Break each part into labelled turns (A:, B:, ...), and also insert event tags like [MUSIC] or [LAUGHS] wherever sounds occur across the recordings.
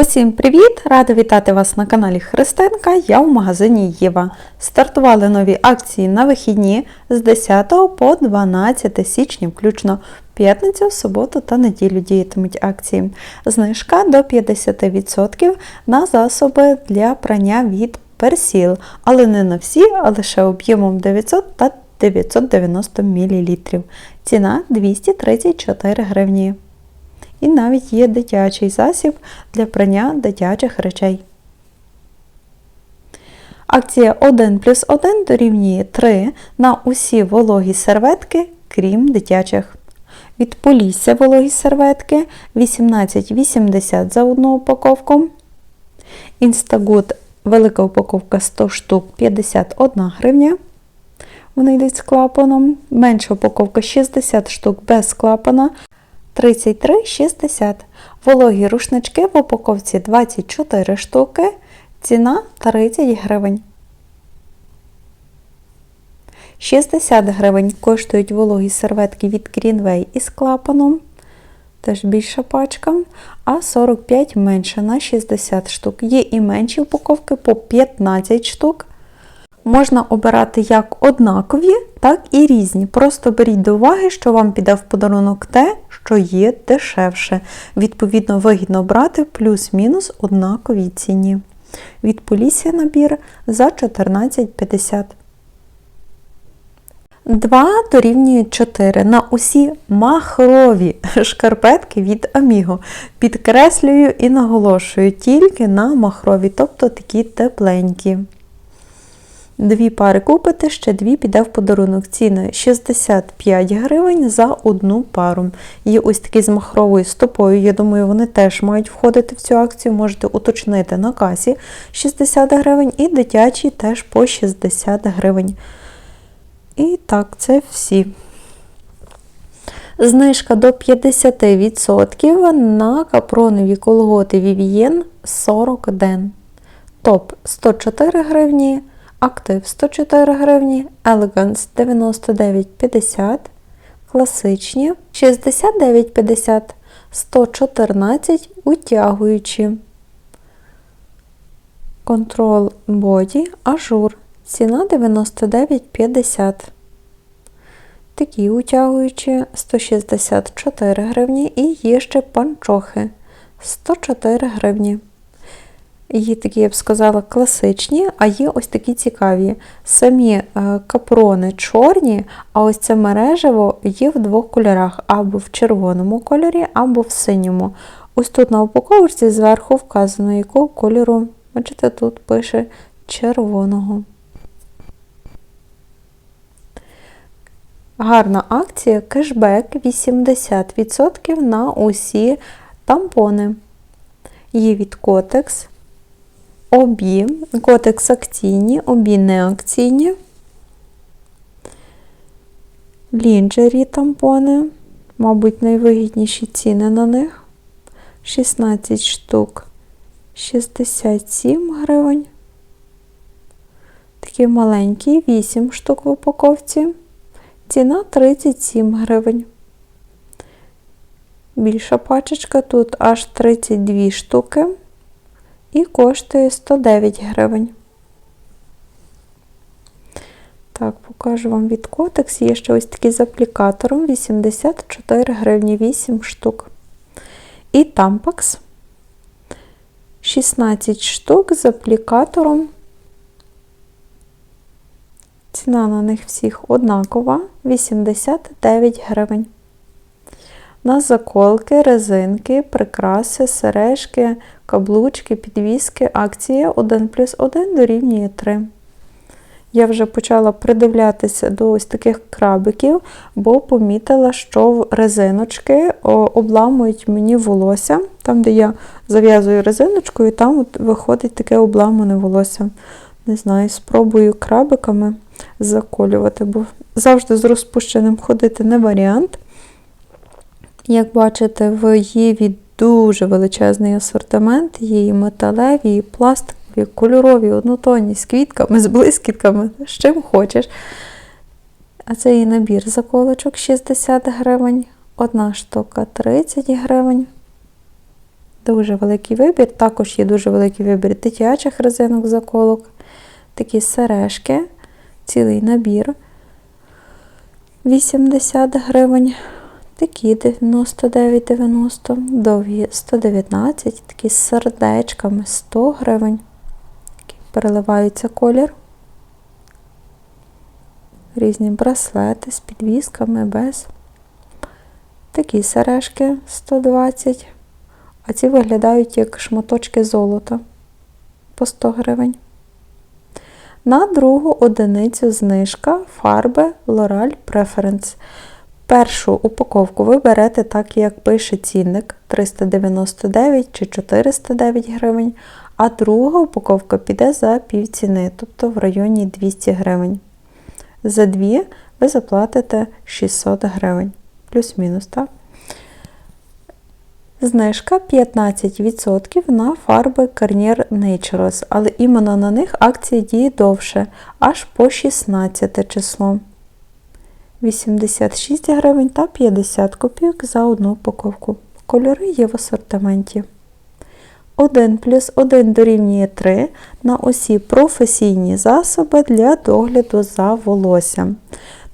A: Усім привіт! Рада вітати вас на каналі Христинка. Я в магазині Єва. Стартували нові акції на вихідні з 10 по 12 січня, включно п'ятницю, суботу та неділю діятимуть акції. Знижка до 50% на засоби для прання від персіл, але не на всі, а лише об'ємом 900 та 990 мл. Ціна 234 гривні. І навіть є дитячий засіб для прання дитячих речей. Акція 1 плюс 1 дорівнює 3 на усі вологі серветки, крім дитячих. Від Полісся вологі серветки 18,80 за одну упаковку. Instagood велика упаковка 100 штук 51 гривня. Вони йдуть з клапаном. Менша упаковка 60 штук без клапана 33,60. Вологі рушнички в упаковці 24 штуки. Ціна 30 гривень. 60 гривень коштують вологі серветки від Greenway із клапаном. Теж більша пачка. А 45 менше на 60 штук. Є і менші упаковки по 15 штук. Можна обирати як однакові, так і різні. Просто беріть до уваги, що вам піде в подарунок те, що є дешевше. Відповідно, вигідно брати плюс-мінус однаковій ціні. Від Полісся набір за 14,50. 2 дорівнює 4 на усі махрові шкарпетки від Amigo. Підкреслюю і наголошую тільки на махрові, тобто такі тепленькі. Дві пари купите, ще дві піде в подарунок. Ціни 65 гривень за одну пару. Є ось такі з махровою стопою. Я думаю, вони теж мають входити в цю акцію. Можете уточнити на касі 60 гривень і дитячі теж по 60 гривень. І так, це всі. Знижка до 50% на капронові колготи Vivien 40 ден. Топ 104 гривні. Актив 104 гривні, Elegance 99,50, класичні 69,50, 114 утягуючі. Control Body ажур. Ціна 99,50. Такі утягуючі 164 гривні і є ще панчохи 104 гривні. Є такі, я б сказала, класичні, а є ось такі цікаві. Самі е, капрони чорні, а ось це мережево є в двох кольорах: або в червоному кольорі, або в синьому. Ось тут на упаковці зверху вказано, якого кольору, бачите, тут пише червоного. Гарна акція кешбек 80% на усі тампони. Є від Котекс обі, котекс акційні, обі неакційні, лінджері тампони, мабуть, найвигідніші ціни на них. 16 штук 67 гривень. Такі маленькі, 8 штук в упаковці. Ціна 37 гривень. Більша пачечка тут аж 32 штуки і коштує 109 гривень. Так, покажу вам від Котекс. Є ще ось такий з аплікатором 84 гривні 8 штук. І Tampax 16 штук з аплікатором. Ціна на них всіх однакова 89 гривень. На заколки, резинки, прикраси, сережки, каблучки, підвіски, акція 1 плюс 1 дорівнює 3. Я вже почала придивлятися до ось таких крабиків, бо помітила, що резиночки обламують мені волосся. Там, де я зав'язую резиночкою, там от виходить таке обламане волосся. Не знаю, спробую крабиками заколювати, бо завжди з розпущеним ходити не варіант. Як бачите, в Єві дуже величезний асортимент, і металеві, і пластикові, кольорові, однотонні, з квітками, з блискітками, з чим хочеш. А це і набір заколочок 60 гривень, одна штука 30 гривень. Дуже великий вибір. Також є дуже великий вибір дитячих резинок заколок. Такі сережки, цілий набір 80 гривень. Такі 99,90, довгі 119, такі з сердечками 100 гривень. Переливається колір. Різні браслети з підвісками без. Такі сережки 120, а ці виглядають як шматочки золота по 100 гривень. На другу одиницю знижка фарби L'Oreal Preference. Першу упаковку ви берете так, як пише цінник 399 чи 409 гривень, а друга упаковка піде за півціни, тобто в районі 200 гривень. За дві ви заплатите 600 гривень. Плюс-мінус, так? Знижка 15% на фарби Garnier Naturals, але іменно на них акція діє довше, аж по 16 число. 86 гривень та 50 копійок за одну упаковку. Кольори є в асортименті. 1 плюс 1 дорівнює 3 на осі професійні засоби для догляду за волоссям.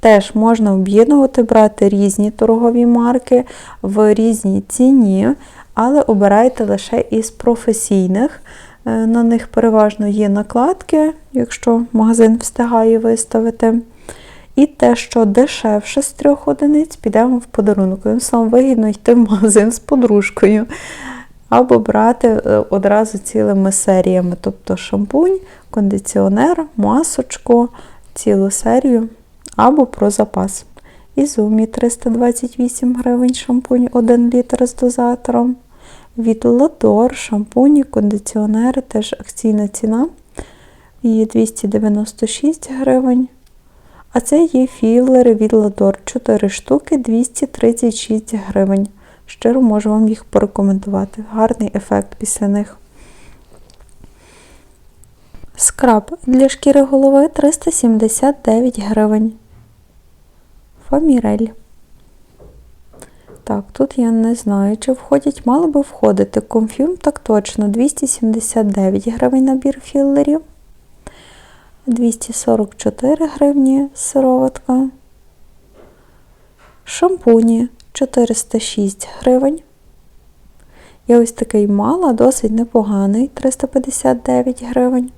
A: Теж можна об'єднувати, брати різні торгові марки в різній ціні, але обирайте лише із професійних. Е, На них переважно є накладки, якщо магазин встигає виставити. І те, що дешевше з трьох одиниць, підемо в подарунок. Їм сам вигідно йти в магазин з подружкою. Або брати е, одразу цілими серіями, тобто шампунь, кондиціонер, масочку, цілу серію, або про запас. Ізумі 328 гривень шампунь 1 літр з дозатором. Від Ладор шампуні, кондиціонери, теж акційна ціна. Її 296 гривень. А це є філери від Ладор 4 штуки 236 гривень. Щиро можу вам їх порекомендувати. Гарний ефект після них. Скраб для шкіри голови 379 гривень. Фамірель. Так, тут я не знаю, чи входять, мали би входити. Комфюм так точно 279 гривень набір філерів. 244 гривні сироватка. Шампуні 406 гривень. Я ось такий мала, досить непоганий, 359 гривень.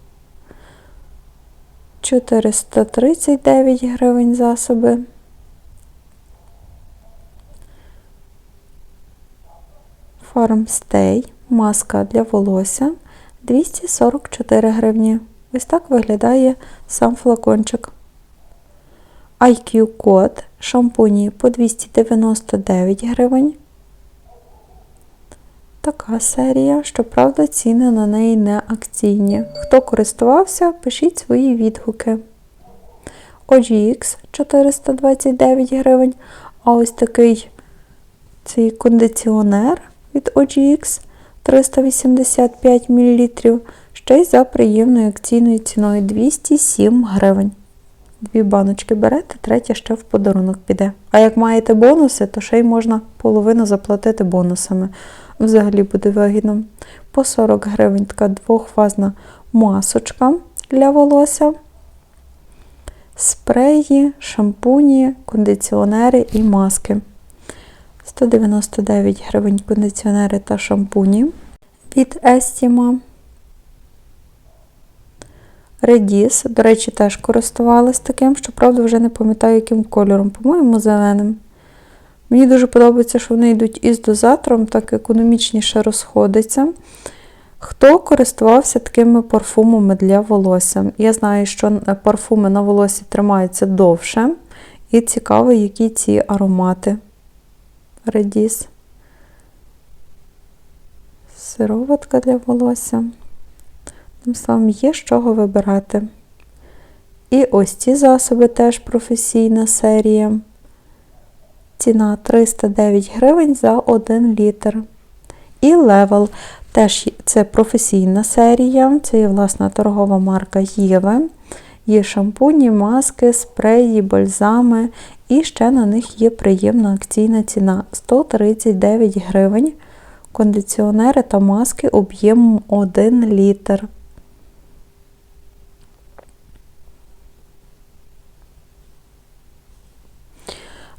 A: 439 гривень засоби. Farmstay, маска для волосся 244 гривні. Ось так виглядає сам флакончик. IQ код шампуні по 299 гривень. Така серія, щоправда, ціни на неї не акційні. Хто користувався, пишіть свої відгуки. OGX 429 гривень. А ось такий цей кондиціонер від OGX 385 мл. Ще й за приємною акційною ціною 207 гривень. Дві баночки берете, третя ще в подарунок піде. А як маєте бонуси, то ще й можна половину заплатити бонусами. Взагалі буде вигідно. По 40 гривень така двохфазна масочка для волосся. Спреї, шампуні, кондиціонери і маски. 199 гривень кондиціонери та шампуні від Estima. Редіс, до речі, теж користувалась таким, щоправда, вже не пам'ятаю, яким кольором, по-моєму, зеленим. Мені дуже подобається, що вони йдуть із дозатором, так економічніше розходиться. Хто користувався такими парфумами для волосся? Я знаю, що парфуми на волосі тримаються довше. І цікаво, які ці аромати. Редіс. Сироватка для волосся. Тим самим є з чого вибирати. І ось ці засоби теж професійна серія. Ціна 309 гривень за 1 літр. І левел теж це професійна серія, це є власна торгова марка Єве. Є шампуні, маски, спреї, бальзами. І ще на них є приємна акційна ціна 139 гривень. кондиціонери та маски об'ємом 1 літр.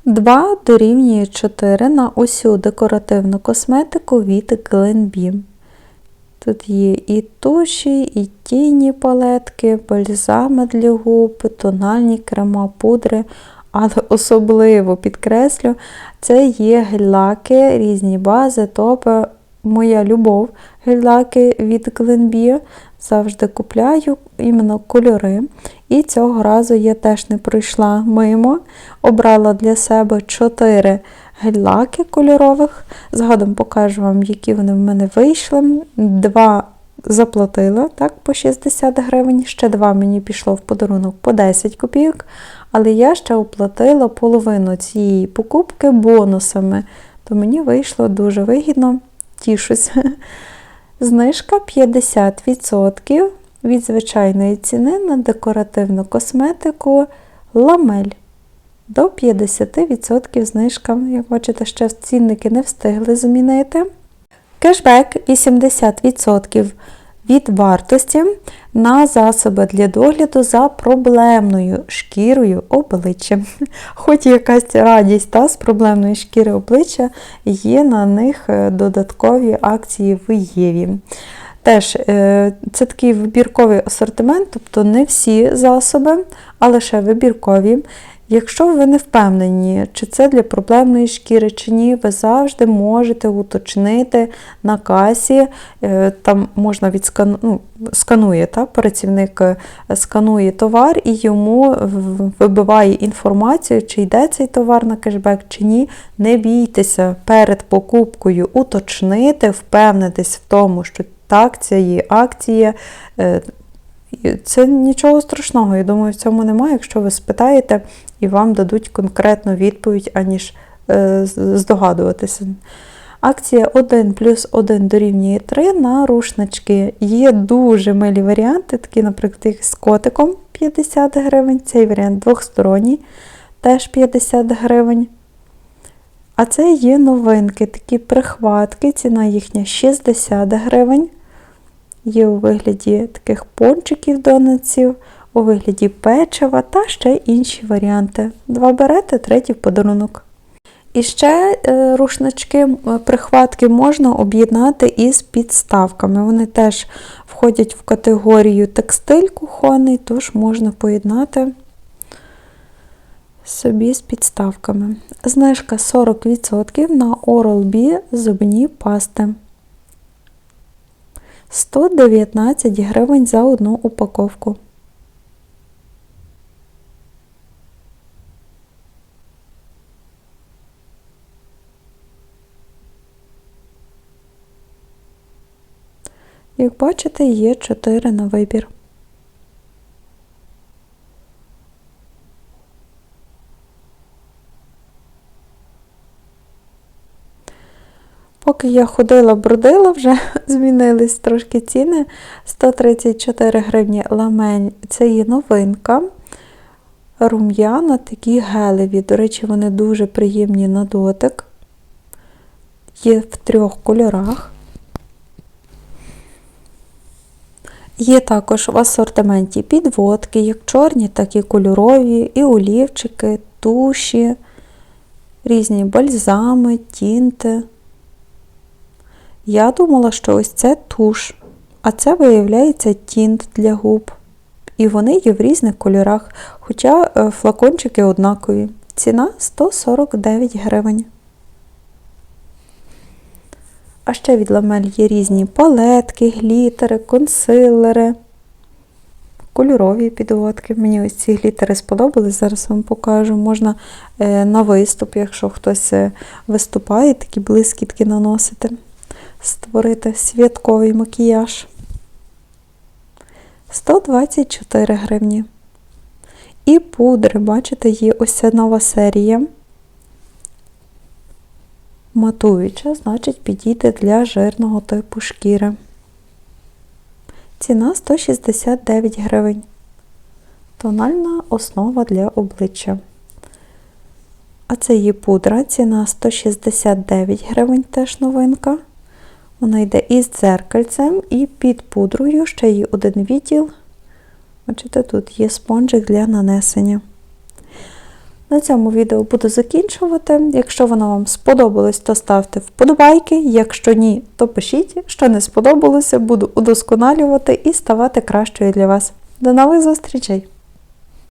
A: Два дорівнює 4 на усю декоративну косметику від Glenbeam. Тут є і туші, і тіні палетки, бальзами для губ, тональні крема, пудри, але особливо підкреслю, це є гель-лаки, різні бази, топи. Моя любов гель-лаки від Glenbia. Завжди купляю іменно кольори. І цього разу я теж не пройшла мимо. Обрала для себе 4 гель-лаки кольорових. Згодом покажу вам, які вони в мене вийшли. Два заплатила так, по 60 гривень, ще два мені пішло в подарунок по 10 копійок. Але я ще оплатила половину цієї покупки бонусами. То мені вийшло дуже вигідно, тішусь. [LAUGHS] Знижка 50% від звичайної ціни на декоративну косметику ламель. До 50% знижка. Як бачите, ще цінники не встигли змінити. Кешбек 80% від вартості на засоби для догляду за проблемною шкірою обличчя. [LAUGHS] Хоч якась радість та, з проблемної шкіри обличчя, є на них е, додаткові акції в Єві. Теж е, це такий вибірковий асортимент, тобто не всі засоби, а лише вибіркові. Якщо ви не впевнені, чи це для проблемної шкіри, чи ні, ви завжди можете уточнити на касі, е, там можна відскану, ну, сканує, та, працівник е, сканує товар і йому вибиває інформацію, чи йде цей товар на кешбек, чи ні. Не бійтеся перед покупкою уточнити, впевнитись в тому, що так, це є акція. Е, це нічого страшного, я думаю, в цьому немає, якщо ви спитаєте і вам дадуть конкретну відповідь, аніж е, здогадуватися. Акція 1 плюс 1 дорівнює 3 на рушнички. Є дуже милі варіанти, такі, наприклад, з котиком 50 гривень, цей варіант двохсторонній, теж 50 гривень. А це є новинки, такі прихватки, ціна їхня 60 гривень. Є у вигляді таких пончиків донеців, у вигляді печива та ще інші варіанти. Два берете, третій в подарунок. І ще е, рушнички, прихватки можна об'єднати із підставками. Вони теж входять в категорію текстиль кухонний, тож можна поєднати собі з підставками. Знижка 40% на Oral-B зубні пасти. 119 гривень за одну упаковку. Як бачите, є 4 на вибір. Поки я ходила, бродила, вже [LAUGHS] змінились трошки ціни. 134 гривні ламень це є новинка. Рум'яна такі гелеві. До речі, вони дуже приємні на дотик. Є в трьох кольорах. Є також в асортименті підводки, як чорні, так і кольорові, і олівчики, туші, різні бальзами, тінти. Я думала, що ось це туш, а це, виявляється, тінт для губ. І вони є в різних кольорах, хоча е, флакончики однакові. Ціна 149 гривень. А ще від ламель є різні палетки, глітери, консилери, кольорові підводки. Мені ось ці глітери сподобались, зараз вам покажу. Можна е, на виступ, якщо хтось е, виступає, такі блискітки наносити створити святковий макіяж. 124 гривні. І пудри, бачите, є ось нова серія. Матуюча, значить, підійде для жирного типу шкіри. Ціна 169 гривень. Тональна основа для обличчя. А це є пудра, ціна 169 гривень, теж новинка. Вона йде із дзеркальцем і під пудрою ще є один відділ. Бачите, тут є спонжик для нанесення. На цьому відео буду закінчувати. Якщо воно вам сподобалось, то ставте вподобайки. Якщо ні, то пишіть, що не сподобалося, буду удосконалювати і ставати кращою для вас. До нових зустрічей!